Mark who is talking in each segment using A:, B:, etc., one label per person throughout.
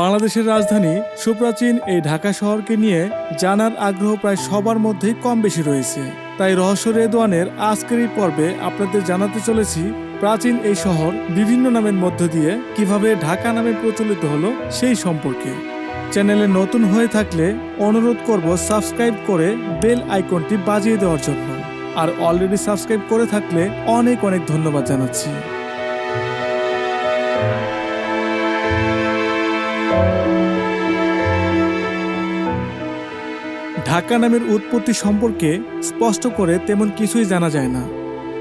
A: বাংলাদেশের রাজধানী সুপ্রাচীন এই ঢাকা শহরকে নিয়ে জানার আগ্রহ প্রায় সবার মধ্যেই কম বেশি রয়েছে তাই রহস্য রেদওয়ানের আজকের এই পর্বে আপনাদের জানাতে চলেছি প্রাচীন এই শহর বিভিন্ন নামের মধ্য দিয়ে কিভাবে ঢাকা নামে প্রচলিত হলো সেই সম্পর্কে চ্যানেলে নতুন হয়ে থাকলে অনুরোধ করব সাবস্ক্রাইব করে বেল আইকনটি বাজিয়ে দেওয়ার জন্য আর অলরেডি সাবস্ক্রাইব করে থাকলে অনেক অনেক ধন্যবাদ জানাচ্ছি ঢাকা নামের উৎপত্তি সম্পর্কে স্পষ্ট করে তেমন কিছুই জানা যায় না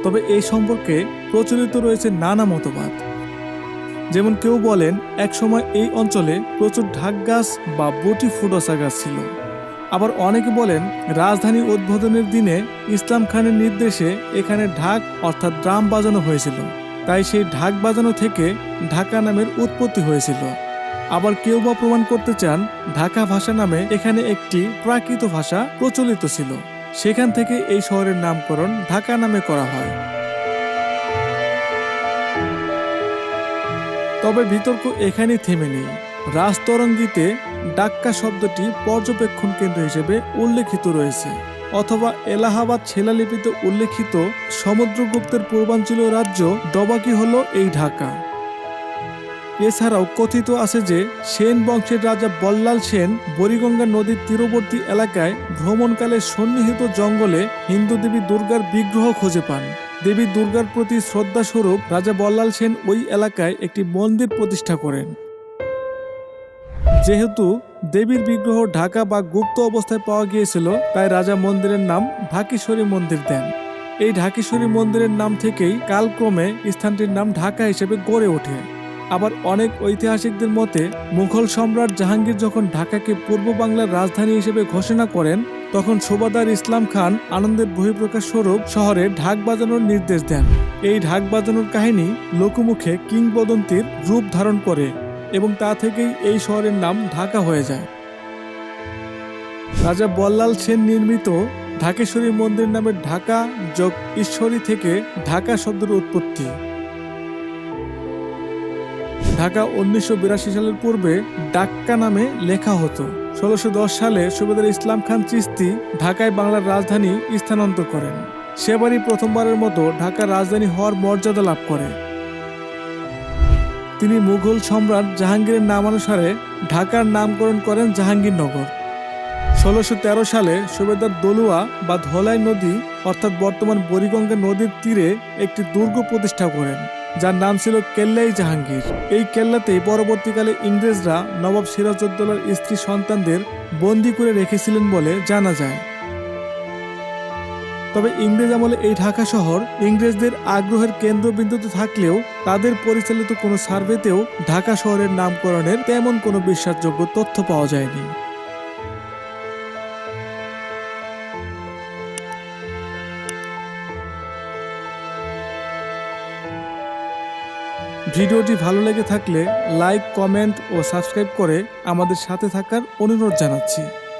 A: তবে এই সম্পর্কে প্রচলিত রয়েছে নানা মতবাদ যেমন কেউ বলেন একসময় এই অঞ্চলে প্রচুর ঢাক গাছ বা বটি ফুডসা গাছ ছিল আবার অনেকে বলেন রাজধানী উদ্বোধনের দিনে ইসলাম খানের নির্দেশে এখানে ঢাক অর্থাৎ ড্রাম বাজানো হয়েছিল তাই সেই ঢাক বাজানো থেকে ঢাকা নামের উৎপত্তি হয়েছিল আবার কেউ বা প্রমাণ করতে চান ঢাকা ভাষা নামে এখানে একটি প্রাকৃত ভাষা প্রচলিত ছিল সেখান থেকে এই শহরের নামকরণ ঢাকা নামে করা হয় তবে বিতর্ক এখানেই থেমে নেই রাজতরঙ্গিতে ডাক্কা শব্দটি পর্যবেক্ষণ কেন্দ্র হিসেবে উল্লেখিত রয়েছে অথবা এলাহাবাদ শিলালিপিতে উল্লেখিত সমুদ্রগুপ্তের পূর্বাঞ্চলীয় রাজ্য ডবাকি হল এই ঢাকা এছাড়াও কথিত আছে যে সেন বংশের রাজা বল্লাল সেন বরিগঙ্গা নদীর তীরবর্তী এলাকায় ভ্রমণকালে সন্নিহিত জঙ্গলে হিন্দু দেবী দুর্গার বিগ্রহ খুঁজে পান দেবী দুর্গার প্রতি শ্রদ্ধাস্বরূপ রাজা বল্লাল সেন ওই এলাকায় একটি মন্দির প্রতিষ্ঠা করেন যেহেতু দেবীর বিগ্রহ ঢাকা বা গুপ্ত অবস্থায় পাওয়া গিয়েছিল তাই রাজা মন্দিরের নাম ঢাকেশ্বরী মন্দির দেন এই ঢাকেশ্বরী মন্দিরের নাম থেকেই কালক্রমে স্থানটির নাম ঢাকা হিসেবে গড়ে ওঠে আবার অনেক ঐতিহাসিকদের মতে মুঘল সম্রাট জাহাঙ্গীর যখন ঢাকাকে পূর্ব বাংলার রাজধানী হিসেবে ঘোষণা করেন তখন শোভাদার ইসলাম খান আনন্দের বহিঃপ্রকাশ স্বরূপ শহরে ঢাক বাজানোর নির্দেশ দেন এই ঢাক বাজানোর কাহিনী লোকমুখে কিংবদন্তির রূপ ধারণ করে এবং তা থেকেই এই শহরের নাম ঢাকা হয়ে যায় রাজা বল্লাল সেন নির্মিত ঢাকেশ্বরী মন্দির নামের ঢাকা যোগ ঈশ্বরী থেকে ঢাকা শব্দের উৎপত্তি ঢাকা উনিশশো সালের পূর্বে ডাক্কা নামে লেখা হতো ষোলোশো সালে সুবেদার ইসলাম খান চিস্তি ঢাকায় বাংলার রাজধানী স্থানান্তর করেন সেবারই প্রথমবারের মতো ঢাকার রাজধানী হওয়ার মর্যাদা লাভ করে তিনি মুঘল সম্রাট জাহাঙ্গীরের নামানুসারে ঢাকার নামকরণ করেন জাহাঙ্গীরনগর ষোলোশো তেরো সালে সুবেদার দলুয়া বা ধলাই নদী অর্থাৎ বর্তমান বরিগঙ্গা নদীর তীরে একটি দুর্গ প্রতিষ্ঠা করেন যার নাম ছিল কেল্লাই জাহাঙ্গীর এই কেল্লাতে পরবর্তীকালে ইংরেজরা নবাব সিরাজউদ্দৌলার স্ত্রী সন্তানদের বন্দি করে রেখেছিলেন বলে জানা যায় তবে ইংরেজ আমলে এই ঢাকা শহর ইংরেজদের আগ্রহের কেন্দ্রবিন্দুতে থাকলেও তাদের পরিচালিত কোনো সার্ভেতেও ঢাকা শহরের নামকরণের তেমন কোনো বিশ্বাসযোগ্য তথ্য পাওয়া যায়নি ভিডিওটি ভালো লেগে থাকলে লাইক কমেন্ট ও সাবস্ক্রাইব করে আমাদের সাথে থাকার অনুরোধ জানাচ্ছি